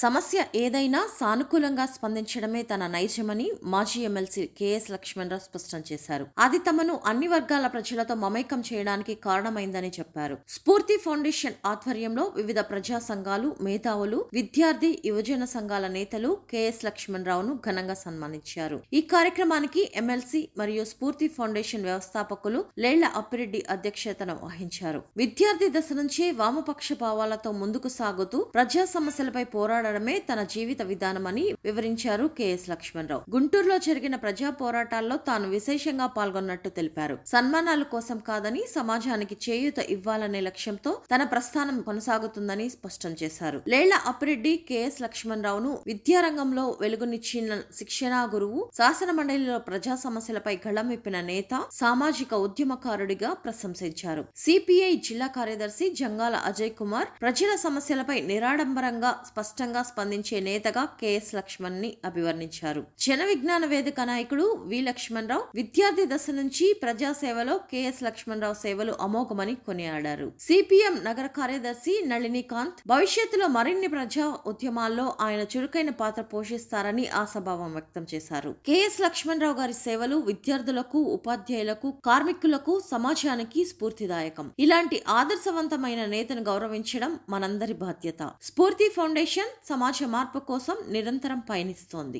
సమస్య ఏదైనా సానుకూలంగా స్పందించడమే తన నైజమని మాజీ ఎమ్మెల్సీ కెఎస్ లక్ష్మణరావు స్పష్టం చేశారు. అది తమను అన్ని వర్గాల ప్రజలతో మమేకం చేయడానికి కారణమైందని చెప్పారు. స్ఫూర్తి ఫౌండేషన్ ఆధ్వర్యంలో వివిధ ప్రజా సంఘాలు మేధావులు విద్యార్థి యువజన సంఘాల నేతలు కెఎస్ లక్ష్మణరావును ఘనంగా సన్మానించారు. ఈ కార్యక్రమానికి ఎమ్మెల్సీ మరియు స్ఫూర్తి ఫౌండేషన్ వ్యవస్థాపకులు లేళ్ళ అప్పిరెడ్డి అధ్యక్షతన వహించారు. విద్యార్థి దశ నుంచే వామపక్ష భావాలతో ముందుకు సాగుతూ ప్రజా సమస్యలపై పోరాడమే తన జీవిత విధానమని వివరించారు కెఎస్ లక్ష్మణరావు. గుంటూరులో జరిగిన ప్రజా పోరాటాల్లో తాను విశేషంగా పాల్గొన్నట్టు తెలిపారు. సన్మానాల కోసం కాదని సమాజానికి చేయూత ఇవ్వాలనే లక్ష్యంతో తన ప్రస్థానం కొనసాగుతుందని స్పష్టం చేశారు. లేళ్ళ అప్పిరెడ్డి కెఎస్ లక్ష్మణరావును విద్యారంగంలో వెలుగునిచ్చిన శిక్షణా గురువు శాసన మండలిలో ప్రజా సమస్యలపై గళమిప్పిన నేత సామాజిక ఉద్యమకారుడిగా ప్రశంసించారు. సిపిఐ జిల్లా కార్యదర్శి జంగాల అజయ్ కుమార్ ప్రజల సమస్యలపై నిరాడంబరంగా స్పష్టంగా స్పందించే నేతగా కెఎస్ లక్ష్మణ్ని అభివర్ణించారు. జన విజ్ఞాన వేదిక నాయకుడు వి. లక్ష్మణ్ రావు విద్యార్థి దశ నుంచి ప్రజా సేవలో కెఎస్ లక్ష్మణరావు సేవలు అమోఘమని కొనియాడారు. సిపిఎం నగర కార్యదర్శి నళినికాంత్ భవిష్యత్తులో మరిన్ని ప్రజా ఉద్యమాల్లో ఆయన చురుకైన పాత్ర పోషిస్తారని ఆశాభావం వ్యక్తం చేశారు. కెఎస్ లక్ష్మణరావు గారి సేవలు విద్యార్థులకు ఉపాధ్యాయులకు కార్మికులకు సమాజానికి స్ఫూర్తిదాయకం. ఇలాంటి ఆదర్శవంతమైన నేతను గౌరవించడం మనందరి బాధ్యత. స్ఫూర్తి ఫౌండేషన్ సమాజ మార్పు కోసం నిరంతరం పయనిస్తోంది.